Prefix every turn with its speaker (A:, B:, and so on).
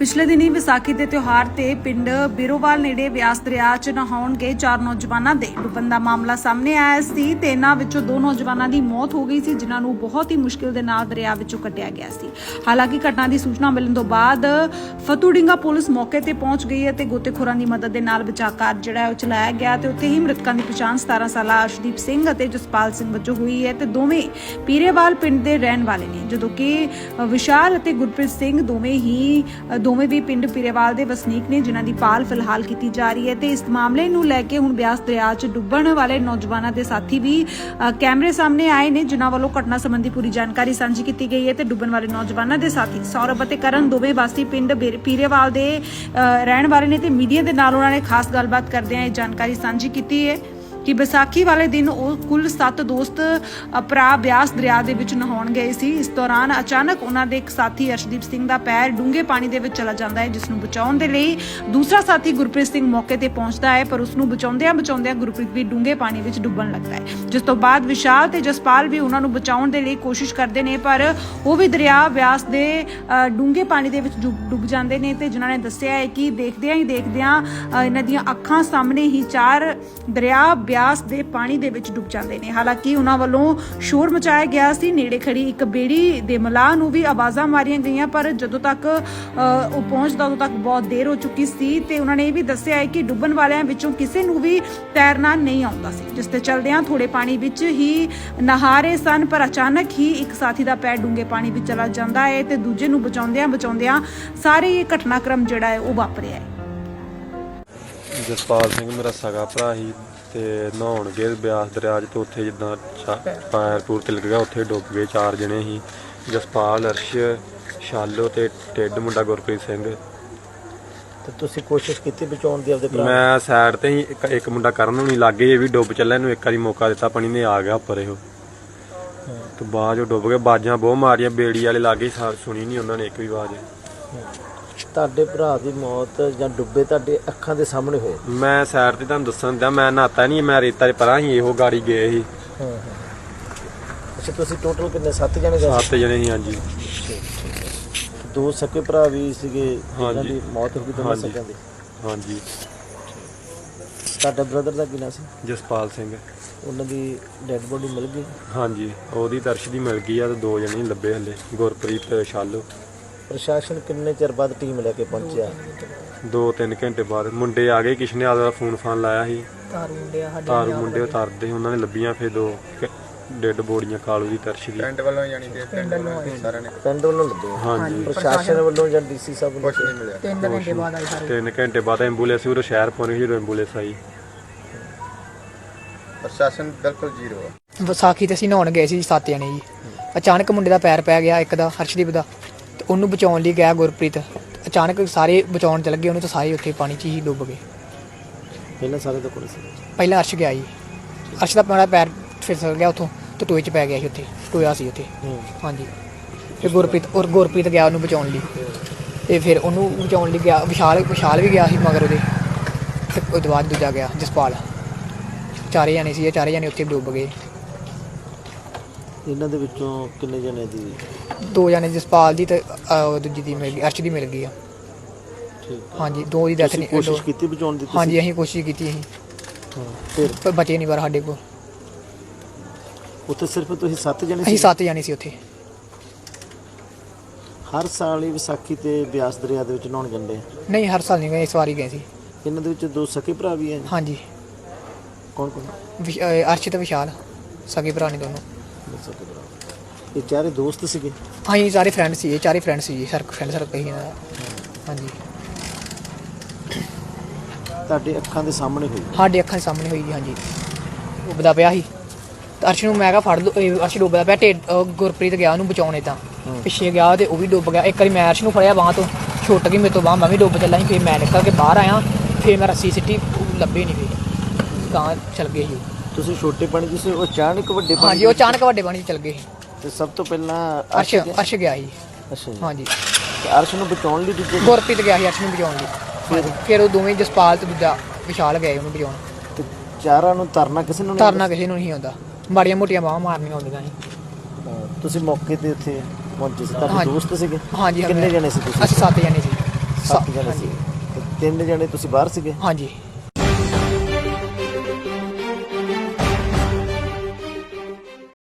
A: ਪਿਛਲੇ ਦਿਨੀ ਵਿਸਾਖੀ ਦੇ ਤਿਉਹਾਰ ਤੇ ਪਿੰਡ ਬਿਰੋਵਾਲ ਨੇੜੇ ਬਿਆਸ ਦਰਿਆ 'ਚ ਨਹਾਉਣ ਗਏ ਚਾਰ ਨੌਜਵਾਨਾਂ ਦੇ। ਡੁੱਬਣ ਦਾ ਮਾਮਲਾ ਸਾਹਮਣੇ ਆਇਆ ਸੀ ਤੇ ਇਹਨਾਂ ਵਿੱਚੋਂ ਦੋ ਨੌਜਵਾਨਾਂ ਦੀ ਮੌਤ ਹੋ ਗਈ ਸੀ, ਜਿਨ੍ਹਾਂ ਨੂੰ ਬਹੁਤ ਹੀ ਮੁਸ਼ਕਿਲ ਦੇ ਨਾਲ ਦਰਿਆ ਵਿੱਚੋਂ ਕੱਢਿਆ ਗਿਆ ਸੀ। ਹਾਲਾਂਕਿ ਘਟਨਾ ਦੀ ਸੂਚਨਾ ਮਿਲਣ ਤੋਂ ਬਾਅਦ ਫਤੂੜਿੰਗਾ ਪੁਲਿਸ ਮੌਕੇ ਤੇ ਪਹੁੰਚ ਗਈ ਹੈ ਤੇ ਗੋਤੇਖੋਰਾਂ ਦੀ ਮਦਦ ਦੇ ਨਾਲ ਬਚਾਅ ਕਾਰਜ ਜਿਹੜਾ ਉਹ ਚਲਾਇਆ ਗਿਆ ਤੇ ਉੱਥੇ ਹੀ ਮ੍ਰਿਤਕਾਂ ਦੀ ਪਛਾਣ 17 ਸਾਲਾ ਅਰਸ਼ਦੀਪ ਸਿੰਘ ਅਤੇ ਜਸਪਾਲ ਸਿੰਘ ਵਜੋਂ ਹੋਈ ਹੈ ਤੇ ਦੋਵੇਂ ਪੀਰੇਵਾਲ ਪਿੰਡ ਦੇ ਰਹਿਣ ਵਾਲੇ ਨੇ, ਜਦੋਂ ਕਿ ਵਿਸ਼ਾਲ ਅਤੇ ਗੁਰਪ੍ਰੀਤ ਸਿੰਘ ਦੋਵੇਂ ਹੀ ਦੋਵੇਂ ਵੀ ਪਿੰਡ ਪੀਰੇਵਾਲ ਦੇ ਵਸਨੀਕ ਨੇ, ਜਿਨ੍ਹਾਂ ਦੀ ਪਾਲ ਫਿਲਹਾਲ ਕੀਤੀ ਜਾ ਰਹੀ ਹੈ। ਤੇ ਇਸ ਮਾਮਲੇ ਨੂੰ ਲੈ ਕੇ ਹੁਣ ਬਿਆਸ ਦਰਿਆ 'ਚ ਡੁੱਬਣ ਵਾਲੇ ਨੌਜਵਾਨਾਂ ਦੇ ਸਾਥੀ ਵੀ ਕੈਮਰੇ ਸਾਹਮਣੇ ਆਏ ਨੇ, ਜਿਨ੍ਹਾਂ ਵੱਲੋਂ ਘਟਨਾ ਸੰਬੰਧੀ ਪੂਰੀ ਜਾਣਕਾਰੀ ਸਾਂਝੀ ਕੀਤੀ ਗਈ ਹੈ। ਤੇ ਡੁੱਬਣ ਵਾਲੇ ਨੌਜਵਾਨਾਂ ਦੇ ਸਾਥੀ ਸੌਰਭ ਅਤੇ ਕਰਨ ਦੋਵੇਂ ਵਾਸੀ ਪਿੰਡ ਬੀਰ- ਪੀਰੇਵਾਲ ਦੇ ਰਹਿਣ ਵਾਲੇ ਨੇ ਤੇ ਮੀਡੀਆ ਦੇ ਨਾਲ ਉਹਨਾਂ ਨੇ ਖਾਸ ਗੱਲਬਾਤ ਕਰਦਿਆਂ ਇਹ ਜਾਣਕਾਰੀ ਸਾਂਝੀ ਕੀਤੀ ਹੈ। ਕਿ ਵਿਸਾਖੀ ਵਾਲੇ ਦਿਨ ਉਹ ਕੁੱਲ 7 ਦੋਸਤ ਅ, ਭਰਾ ਬਿਆਸ ਦਰਿਆ ਦੇ ਵਿੱਚ ਨਹਾਉਣ ਗਏ ਸੀ। ਇਸ ਦੌਰਾਨ ਅਚਾਨਕ ਉਹਨਾਂ ਦੇ ਇੱਕ ਸਾਥੀ ਅਰਸ਼ਦੀਪ ਸਿੰਘ ਦਾ ਪੈਰ ਡੂੰਘੇ ਪਾਣੀ ਦੇ ਵਿੱਚ ਚਲਾ ਜਾਂਦਾ ਹੈ ਜਿਸ ਨੂੰ ਬਚਾਉਣ ਦੇ ਲਈ ਦੂਸਰਾ ਸਾਥੀ ਗੁਰਪ੍ਰੀਤ ਸਿੰਘ ਮੌਕੇ ਤੇ ਪਹੁੰਚਦਾ ਹੈ ਪਰ ਉਸ ਨੂੰ ਬਚਾਉਂਦਿਆਂ ਬਚਾਉਂਦਿਆਂ ਗੁਰਪ੍ਰੀਤ ਵੀ ਡੂੰਘੇ ਪਾਣੀ ਵਿੱਚ ਡੁੱਬਣ ਲੱਗਦਾ ਹੈ। ਜਿਸ ਤੋਂ ਬਾਅਦ ਵਿਸ਼ਾਲ ਤੇ ਜਸਪਾਲ ਵੀ ਉਹਨਾਂ ਨੂੰ ਬਚਾਉਣ ਦੇ ਲਈ ਕੋਸ਼ਿਸ਼ ਕਰਦੇ ਨੇ ਪਰ ਉਹ ਵੀ ਦਰਿਆ ਬਿਆਸ ਦੇ ਡੂੰਘੇ ਪਾਣੀ ਦੇ ਵਿੱਚ ਡੁੱਬ ਡੁੱਬ ਜਾਂਦੇ ਨੇ ਤੇ ਜਿਨ੍ਹਾਂ ਨੇ ਦੱਸਿਆ ਹੈ ਕਿ ਦੇਖਦਿਆਂ ਹੀ ਦੇਖਦਿਆਂ ਇਹਨਾਂ ਦੀਆਂ ਅੱਖਾਂ ਸਾਹਮਣੇ ਹੀ ਚਾਰ ਦਰਿਆ ਬਿਆਸ ਦੇ ਪਾਣੀ ਦੇ ਵਿੱਚ ਡੁੱਬ ਜਾਂਦੇ ਨੇ। ਹਾਲਾਂਕਿ ਉਹਨਾਂ ਵੱਲੋਂ ਸ਼ੋਰ ਮਚਾਇਆ ਗਿਆ ਸੀ। ਨੇੜੇ ਖੜੀ ਇੱਕ ਬੇੜੀ ਦੇ ਮਲਾਹ ਨੂੰ ਵੀ ਆਵਾਜ਼ਾਂ ਮਾਰੀਆਂ ਗਈਆਂ, ਪਰ ਜਦੋਂ ਤੱਕ ਉਹ ਪਹੁੰਚਦਾ ਉਦੋਂ ਤੱਕ ਬਹੁਤ ਦੇਰ ਹੋ ਚੁੱਕੀ ਸੀ ਤੇ ਉਹਨਾਂ ਨੇ ਇਹ ਵੀ ਦੱਸਿਆ ਹੈ ਕਿ ਡੁੱਬਣ ਵਾਲਿਆਂ ਵਿੱਚੋਂ ਕਿਸੇ ਨੂੰ ਵੀ ਤੈਰਨਾ ਨਹੀਂ ਆਉਂਦਾ ਸੀ, ਜਿਸ ਤੇ ਚਲਦਿਆਂ ਥੋੜੇ ਪਾਣੀ ਵਿੱਚ ਹੀ ਨਹਾਰੇ ਸਨ, ਪਰ ਅਚਾਨਕ ਹੀ ਇੱਕ ਸਾਥੀ ਦਾ ਪੈਰ ਡੂੰਘੇ ਪਾਣੀ ਵਿੱਚ ਚਲਾ ਜਾਂਦਾ ਹੈ ਤੇ ਦੂਜੇ ਨੂੰ ਬਚਾਉਂਦਿਆਂ ਬਚਾਉਂਦਿਆਂ ਸਾਰੇ ਇਹ ਘਟਨਾਕ੍ਰਮ ਜਿਹੜਾ ਹੈ ਉਹ ਵਾਪਰਿਆ ਹੈ।
B: ਜਸਪਾਲ ਸਿੰਘ, ਮੇਰਾ ਸਗਾ ਭਰਾ ਸੀ। ਤੇ ਨਹਾਉਣ ਗਏ ਬਿਆਸ ਦਰਿਆ 'ਚ ਤੇ ਉੱਥੇ ਜਿੱਦਾਂ ਛਾ- ਪੈਰ ਪੂਰ ਤਿਲਕ ਗਿਆ ਉੱਥੇ ਡੁੱਬ ਗਏ ਚਾਰ ਜਣੇ ਸੀ ਜਸਪਾਲ ਅਰਸ਼ ਸ਼ਾਲੋ ਤੇ ਟਿੱਡ ਮੁੰਡਾ ਗੁਰਪ੍ਰੀਤ ਸਿੰਘ।
C: ਤੇ ਤੁਸੀਂ ਕੋਸ਼ਿਸ਼ ਕੀਤੀ ਬਚਾਉਣ ਦੀ ਆਪਦੇ ਭਰਾ ਨੂੰ?
B: ਮੈਂ ਸਾਈਡ ਤੇ ਹੀ ਇੱਕ ਇੱਕ ਮੁੰਡਾ ਕਰਨ ਨੂੰ ਨਹੀਂ ਲੱਗੇ ਇਹ ਵੀ ਡੁੱਬ ਚੱਲਿਆ ਇਹਨੂੰ ਇੱਕ ਵਾਰੀ ਮੌਕਾ ਦਿੱਤਾ ਪਾਣੀ ਨੇ ਆ ਗਿਆ ਉੱਪਰ ਇਹੋ। ਤੇ ਬਾਅਦ ਉਹ ਡੁੱਬ ਗਏ ਬਾਜਾਂ ਬਹੁਤ ਮਾਰੀਆਂ ਬੇੜੀ ਵਾਲੇ ਲਾਗੇ ਸੁਣੀ ਨਹੀਂ ਉਹਨਾਂ ਨੇ ਇੱਕ ਵੀ ਆਵਾਜ਼।
C: ਤੁਹਾਡੇ ਭਰਾ ਦੀ ਮੌਤ ਜਾਂ ਡੁੱਬੇ ਤੁਹਾਡੇ ਅੱਖਾਂ ਦੇ ਸਾਹਮਣੇ ਹੋਏ?
B: ਮੈਂ ਸਾਈਡ ਤੇ ਤੁਹਾਨੂੰ ਦੱਸਣ ਦਿਆ ਮੈਂ ਨਹਾਤਾ ਨਹੀਂ ਮੈਂ ਰੇਤਾ ਦੇ ਪਰਾਂ ਹੀ ਇਹੋ ਗਾੜੀ ਗਏ ਸੀ।
C: ਹਾਂ ਹਾਂ। ਅੱਛਾ ਤੁਸੀਂ ਟੋਟਲ ਕਿੰਨੇ? ਸੱਤ ਜਣੇ ਗਏ
B: ਸੱਤ ਜਣੇ ਸੀ ਹਾਂਜੀ?
C: ਦੋ ਸਕੇ ਭਰਾ ਵੀ ਸੀਗੇ ਜਿਨ੍ਹਾਂ
B: ਹਾਂਜੀ।
C: ਦੀ ਮੌਤ ਹੋ ਗਈ ਦੋਨਾਂ
B: ਹਾਂਜੀ।
C: ਸਕਿਆਂ ਦੀ?
B: ਹਾਂਜੀ।
C: ਤੁਹਾਡਾ ਬ੍ਰਦਰ ਦਾ ਕੀ ਨਾਂ ਸੀ?
B: ਜਸਪਾਲ ਸਿੰਘ।
C: ਉਹਨਾਂ ਦੀ ਡੈੱਡ ਬੋਡੀ ਮਿਲ ਗਈ?
B: ਹਾਂਜੀ ਉਹਦੀ ਦਰਸ਼ ਦੀ ਮਿਲ ਗਈ ਆ ਤੇ ਦੋ ਜਣੇ ਲੱਭੇ ਹਲੇ ਗੁਰਪ੍ਰੀਤ ਸ਼ਾਲੂ।
C: ਪ੍ਰਸ਼ਾਸਨ ਕਿੰਨੇ ਚਿਰ ਬਾਅਦ ਟੀਮ ਲੈ ਕੇ ਪਹੁੰਚਿਆ?
B: ਦੋ ਤਿੰਨ ਘੰਟੇ ਬਾਅਦ। ਮੁੰਡੇ ਆ ਗਏ ਕਿਸ਼ਨੇ ਆ ਦਾ ਫੋਨ ਫਾਨ ਲਾਇਆ ਸੀ।
D: ਤਾਰੂ ਮੁੰਡੇ ਆ ਸਾਡੇ
B: ਤਾਰੂ ਮੁੰਡੇ ਉਤਾਰਦੇ ਉਹਨਾਂ ਨੇ ਲੱਭੀਆਂ ਫਿਰ ਦੋ ਡੈਡ ਬੋਡੀਆਂ ਕਾਲੂ ਦੀ ਦਰਸ਼ ਦੀ।
E: ਪਿੰਡ ਵੱਲੋਂ ਜਾਣੀ ਕਿ ਪਿੰਡ ਵੱਲੋਂ ਸਾਰਿਆਂ ਨੇ?
C: ਪਿੰਡ ਵੱਲੋਂ ਲੱਗੇ
B: ਹਾਂਜੀ।
C: ਪ੍ਰਸ਼ਾਸਨ ਵੱਲੋਂ ਜਾਂ ਡੀਸੀ ਸਾਹਿਬ ਵੱਲੋਂ?
E: ਕੁਝ ਨਹੀਂ ਮਿਲਿਆ।
D: ਤਿੰਨ ਘੰਟੇ ਬਾਅਦ ਆਏ ਸਾਰੇ।
B: ਤਿੰਨ ਘੰਟੇ ਬਾਅਦ ਐਂਬੂਲੈਂਸ ਉਹ ਸ਼ਹਿਰ ਪਹੁੰਚ ਗਈ ਜਦੋਂ ਐਂਬੂਲੈਂਸ ਆਈ।
E: ਪ੍ਰਸ਼ਾਸਨ ਬਿਲਕੁਲ ਜ਼ੀਰੋ ਆ।
D: ਵਿਸਾਖੀ ਤੇ ਅਸੀਂ ਨਹਾਉਣ ਗਏ ਸੀ ਸੱਤ ਜਣੇ ਜੀ। ਅਚਾਨਕ ਮੁੰਡੇ ਦਾ ਪੈਰ ਪੈ ਗਿਆ ਇੱਕ ਦਾ ਹਰਸ਼ਦੀਪ ਦਾ। ਤੇ ਉਹਨੂੰ ਬਚਾਉਣ ਲਈ ਗਿਆ ਗੁਰਪ੍ਰੀਤ। ਅਚਾਨਕ ਸਾਰੇ ਬਚਾਉਣ ਚਲ ਗਏ ਉਹਨੂੰ ਤਾਂ ਸਾਰੇ ਉੱਥੇ ਪਾਣੀ 'ਚ ਹੀ ਡੁੱਬ ਗਏ।
C: ਪਹਿਲਾਂ ਸਾਰੇ ਤੋਂ ਕੋਲ ਸੀ।
D: ਪਹਿਲਾਂ ਅਰਸ਼ ਗਿਆ ਜੀ। ਅਰਸ਼ ਦਾ ਮੇਰਾ ਪੈਰ ਫਿਸਲ ਗਿਆ ਉੱਥੋਂ ਤੇ ਟੋਏ 'ਚ ਪੈ ਗਿਆ ਸੀ ਉੱਥੇ ਟੋਇਆ ਸੀ ਉੱਥੇ। ਹਾਂਜੀ। ਫਿਰ ਗੁਰਪ੍ਰੀਤ ਔਰ ਗੁਰਪ੍ਰੀਤ ਗਿਆ ਉਹਨੂੰ ਬਚਾਉਣ ਲਈ। ਤੇ ਫਿਰ ਉਹਨੂੰ ਬਚਾਉਣ ਲਈ ਗਿਆ ਵਿਸ਼ਾਲ ਵਿਸ਼ਾਲ ਵੀ ਗਿਆ ਸੀ ਮਗਰ ਉਹਦੇ। ਤੇ ਉਹ ਬਾਅਦ ਦੂਜਾ ਗਿਆ ਜਸਪਾਲ। ਚਾਰੇ ਜਾਣੇ ਸੀ ਇਹ ਚਾਰੇ ਜਾਣੇ ਉੱਥੇ ਡੁੱਬ ਗਏ।
C: ਇਹਨਾਂ ਦੇ ਵਿੱਚੋਂ ਕਿੰਨੇ ਜਣੇ ਦੀ?
D: ਦੋ ਜਾਣੇ ਜਸਪਾਲ ਦੀ ਤੇ ਅਹ, ਦੂਜੀ ਦੀ ਮਿਲ ਗਈ ਅਰਸ਼ ਦੀ ਮਿਲ ਗਈ ਆ।
C: ਠੀਕ
D: ਹਾਂਜੀ ਦੋ ਦੀ ਡੈਥ
C: ਤੁਸੀਂ
D: ਨਹੀਂ
C: ਕੋਸ਼ਿਸ਼ ਕੀਤੀ ਬਚਾਉਣ ਦੀ ਤੁਸੀਂ?
D: ਹਾਂਜੀ ਅਸੀਂ ਕੋਸ਼ਿਸ਼ ਕੀਤੀ ਅਸੀਂ।
C: ਹਾਂ। ਫਿਰ?
D: ਪਰ ਬਚੇ ਨਹੀਂ ਪਰ ਸਾਡੇ ਕੋਲ।
C: ਉੱਥੇ ਸਿਰਫ ਤੁਸੀਂ ਸੱਤ ਜਣੇ
D: ਅਸੀਂ
C: ਸੀ?
D: ਸੱਤ ਜਾਣੇ ਸੀ ਉੱਥੇ।
C: ਹਰ ਸਾਲ ਹੀ ਵਿਸਾਖੀ ਤੇ ਬਿਆਸ ਦਰਿਆ ਦੇ ਵਿੱਚ ਨਹਾਉਣ ਜਾਂਦੇ ਆ?
D: ਨਹੀਂ ਹਰ ਸਾਲ ਨਹੀਂ ਗਏ ਇਸ ਵਾਰੀ ਗਏ ਸੀ।
C: ਇਹਨਾਂ ਦੇ ਵਿੱਚ ਦੋ ਸਕੇ ਭਰਾ ਵੀ ਹੈ
D: ਹਾਂਜੀ।
C: ਕੌਣ ਕੌਣ
D: ਵਿਸ਼- ਅਹ, ਅਰਸ਼ ਤੇ ਵਿਸ਼ਾਲ। ਸਗੇ ਭਰਾ ਨੇ ਦੋਨੋਂ।
C: ਇਹ ਚਾਰੇ ਦੋਸਤ ਸੀਗੇ?
D: ਹਾਂਜੀ ਸਾਰੇ ਫਰੈਂਡ ਸੀ ਇਹ ਚਾਰੇ ਫਰੈਂਡ ਸੀ ਸਰ ਫਰੈਂਡ ਸਰ ਕਹੀ ਇਹਨਾਂ ਦਾ ਹਾਂਜੀ।
C: ਤੁਹਾਡੇ ਅੱਖਾਂ ਦੇ ਸਾਹਮਣੇ ਹੋਈ?
D: ਸਾਡੇ ਅੱਖਾਂ ਦੇ ਸਾਹਮਣੇ ਹੋਈ ਜੀ ਹਾਂਜੀ। ਡੁੱਬਦਾ ਪਿਆ ਸੀ। ਤੇ ਅਰਸ਼ ਨੂੰ ਮੈਂ ਕਿਹਾ ਫੜ ਲਓ ਇਹ ਅਰਸ਼ ਡੁੱਬਦਾ ਪਿਆ ਢਿੱਡ ਅਹ ਗੁਰਪ੍ਰੀਤ ਗਿਆ ਉਹਨੂੰ ਬਚਾਉਣੇ ਤਾਂ ਪਿੱਛੇ ਗਿਆ ਤੇ ਉਹ ਵੀ ਡੁੱਬ ਗਿਆ। ਇੱਕ ਵਾਰੀ ਮੈਂ ਅਰਸ਼ ਨੂੰ ਫੜਿਆ ਬਾਹ ਤੋਂ ਛੁੱਟ ਗਈ ਮੇਰੇ ਤੋਂ ਬਾਹ ਮੈਂ ਵੀ ਡੁੱਬ ਚੱਲਾ ਸੀ ਫਿਰ ਮੈਂ ਨਿਕਲ ਕੇ ਬਾਹਰ ਆਇਆ ਫਿਰ ਮੈਂ ਰੱਸੀ ਸਿੱਟੀ ਉਹ ਲੱਭੇ ਨਹੀਂ ਫਿਰ। ਗਾਂ ਚਲ ਗਏ ਸੀ। ਉਹ।
C: ਤੁਸੀਂ ਛੋਟੇ ਪਾਣੀ ਜਿਸੇ ਉਹ ਅਚਾਨਕ ਵੱਡੇ ਪਾਣੀ
D: ਹਾਂਜੀ ਉਹ ਅਚਾਨਕ ਵੱਡੇ ਪਾਣੀ 'ਚ ਚਲ ਗਏ
C: ਤੇ ਸਭ ਤੋਂ ਪਹਿਲਾਂ
D: ਅਰਸ਼? ਅਰਸ਼ ਗਿਆ? ਸੀ
C: ਅੱਛਾ ਜੀ।
D: ਹਾਂਜੀ।
C: ਤੇ ਅਰਸ਼ ਨੂੰ ਬਚਾਉਣ ਲਈ ਦੂਜੇ
D: ਗੁਰਪ੍ਰੀਤ ਗਿਆ ਸੀ ਅਰਸ਼ ਨੂੰ ਬਚਾਉਣ ਲਈ। ਫਿਰ ਉਹ ਦੋਵੇਂ ਜਸਪਾਲ ਤੇ ਦੂਜਾ ਵਿਸ਼ਾਲ ਗਏ ਉਹਨੂੰ ਬਚਾਉਣ।
C: ਤੇ ਚਾਰਾਂ ਨੂੰ ਤਰਨਾ ਕਿਸੇ ਨੂੰ ਨਹੀਂ
D: ਤਰਨਾ ਕਿਸੇ ਨੂੰ ਨਹੀਂ ਆਉਂਦਾ। ਮਾੜੀਆਂ ਮੋਟੀਆਂ ਬਾਹਾਂ ਮਾਰਨੀਆਂ ਆਉਂਦੀਆਂ ਸੀ
C: ਤੁਸੀਂ ਮੌਕੇ ਤੇ ਉੱਥੇ ਪਹੁੰਚੇ ਸੀ ਤੁਹਾਡੇ
D: ਹਾਂਜੀ।
C: ਦੋਸਤ ਸੀਗੇ?
D: ਹਾਂਜੀ
C: ਕਿੰਨੇ ਜਣੇ ਸੀ ਤੁਸੀਂ?
D: ਅਸੀਂ ਸੱਤ ਜਣੇ ਸੀ।
C: ਜਣੇ ਸੀ। ਤੇ ਤਿੰਨ ਜਣੇ ਤੁਸੀਂ ਬਾਹਰ ਸੀਗੇ?
D: ਹਾਂਜੀ।